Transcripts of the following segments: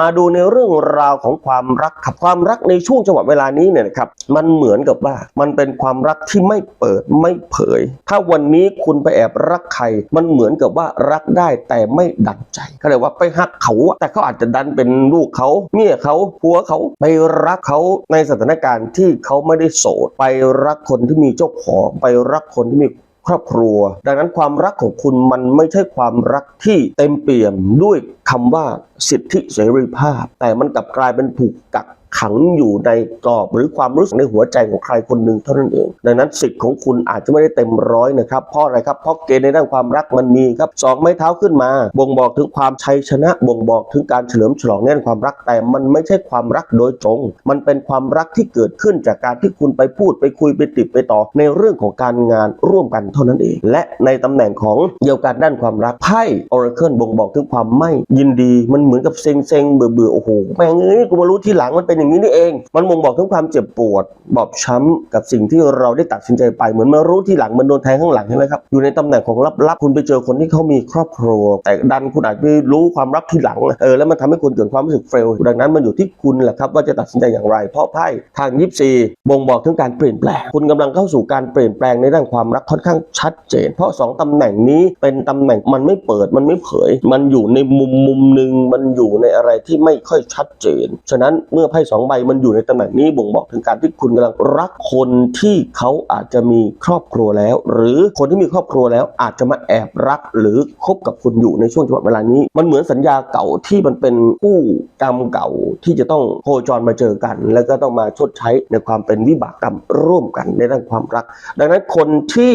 มาดูในเรื่องราวของความรักครับความรักในช่วงจังหวะเวลานี้เนี่ยนะครับมันเหมือนกับว่ามันเป็นความรักที่ไม่เปิดไม่เผย ถ้าวันนี้คุณไปแอบรักใคร มันเหมือนกับว่ารักได้แต่ไม่ดังใจเขาเรียกว่าไปหักเขาแต่เขาอาจจะดันเป็นลูกเขาเมียเขาผัวเขาไปรักเขาในสถานการณ์ที่เขาไม่ได้โสด ไปรักคนที่มีเจ้าของไปรักคนที่มี รอบครัว ดังนั้นความรักของคุณมันไม่ใช่ความรักที่เต็มเปี่ยมด้วยคำว่าสิทธิเสรีภาพ แต่มันกลับกลายเป็นถูกกัก ขังอยู่ในกรอบหรือความรู้สึกในหัวใจของใครคนหนึ่งเท่านั้นเอง ดังนั้นสิทธิ์ของคุณอาจจะไม่ได้เต็มร้อยนะครับเพราะอะไรครับเพราะเกณฑ์ในด้านความรักมันมีครับสองไม้เท้าขึ้นมา บ่งบอกถึงความชัยชนะ บ่งบอกถึงการเฉลิมฉลองในด้านความรักแต่มันไม่ใช่ความรักโดยตรง มันเป็นความรักที่เกิดขึ้นจากการที่คุณไปพูดไปคุยไปติดไปต่อ ในเรื่องของการงานร่วมกันเท่านั้นเอง และในตำแหน่งของเดียวกันด้านความรักไพ่ Oracle บ่งบอกถึงความไม่ยินดี มันเหมือนกับเซ็งเซ็งเบื่อเบื่อโอ้โหแม่งเอ้ยกูมารู้ทีหลังมันเป็นอย่างนี้นี่เอง มันบ่งบอกถึงความเจ็บปวด บอบช้ำกับสิ่งที่เราได้ตัดสินใจไปเหมือนมารู้ที่หลังมันโดนแทงข้างหลังใช่ไหมครับอยู่ในตำแหน่งของลับๆคุณไปเจอคนที่เขามีครอบครัว แต่ดันคุณอาจไม่รู้ความลับที่หลังเออแล้วมันทำให้คุณเกิดความรู้สึกเฟลดังนั้นมันอยู่ที่คุณแหละครับว่าจะตัดสินใจอย่างไร เพราะไพ่ทางยิปซีบ่งบอกถึงการเปลี่ยนแปลง คุณกำลังเข้าสู่การเปลี่ยนแปลงในด้านความรักค่อนข้างชัดเจน เพราะสองตำแหน่งนี้เป็นตำแหน่งมันไม่เปิดมันไม่เผย มันอยู่ในมุมมุมหนึ่งมันอยู่ในอะไรที่ไม่ค่อยชัดเจน ฉะนั้นเมื่อไพ่สององใบมันอยู่ในตำแหน่งนี้บ่งบอกถึงการที่คุณกำลังรักคนที่เขาอาจจะมีครอบครัวแล้ว หรือคนที่มีครอบครัวแล้วอาจจะมาแอบรักหรือคบกับคุณอยู่ในช่วงจังหวะเวลานี้ มันเหมือนสัญญาเก่าที่มันเป็นคู่กรรมเก่าที่จะต้องโคจรมาเจอกัน แล้วก็ต้องมาชดใช้ในความเป็นวิบากกรรมร่วมกันในด้านความรัก ดังนั้นคนที่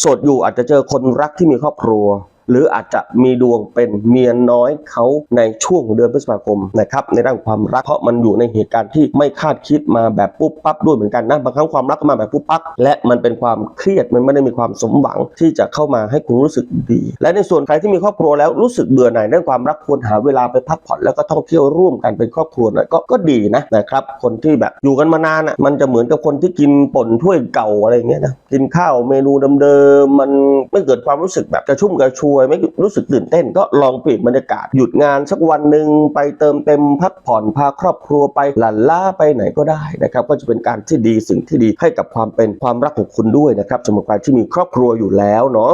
โสดอยู่อาจจะเจอคนรักที่มีครอบครัว หรืออาจจะมีดวงเป็นเมียน้อยเขาในช่วงเดือนพฤษภาคมนะครับในด้านความรักเพราะมันอยู่ในเหตุการณ์ที่ไม่คาดคิดมาแบบปุ๊บปั๊บด้วยเหมือนกันนะบางครั้งความรักก็มาแบบปุ๊บปั๊บและมันเป็นความเครียดมันไม่ได้มีความสมหวังที่จะเข้ามาให้คุณรู้สึกดี และในส่วนใครที่มีครอบครัวแล้วรู้สึกเบื่อหน่ายด้านความรักควรหาเวลาไปพักผ่อนแล้วก็ท่องเที่ยวร่วมกันเป็นครอบครัวน่อยก็ก็ดีนะนะครับ คนที่แบบอยู่กันมานานอะมันจะเหมือนกับคนที่กินป่นถ้วยเก่าอะไรเงี้ยนะกินข้าวเมนูเดิมๆมันไม่เกิดความรู้สึกแบบกระชุ่มกระชวยไม่รู้สึกตื่นเต้น ก็ลองเปลี่ยนบรรยากาศ หยุดงานสักวันหนึ่งไปเติมเต็มพักผ่อนพาครอบครัวไปหลั่นล่าไปไหนก็ได้นะครับก็จะเป็นการที่ดีสิ่งที่ดีให้กับความเป็นความรักของคุณด้วยนะครับสำหรับใครที่มีครอบครัวอยู่แล้วเนาะ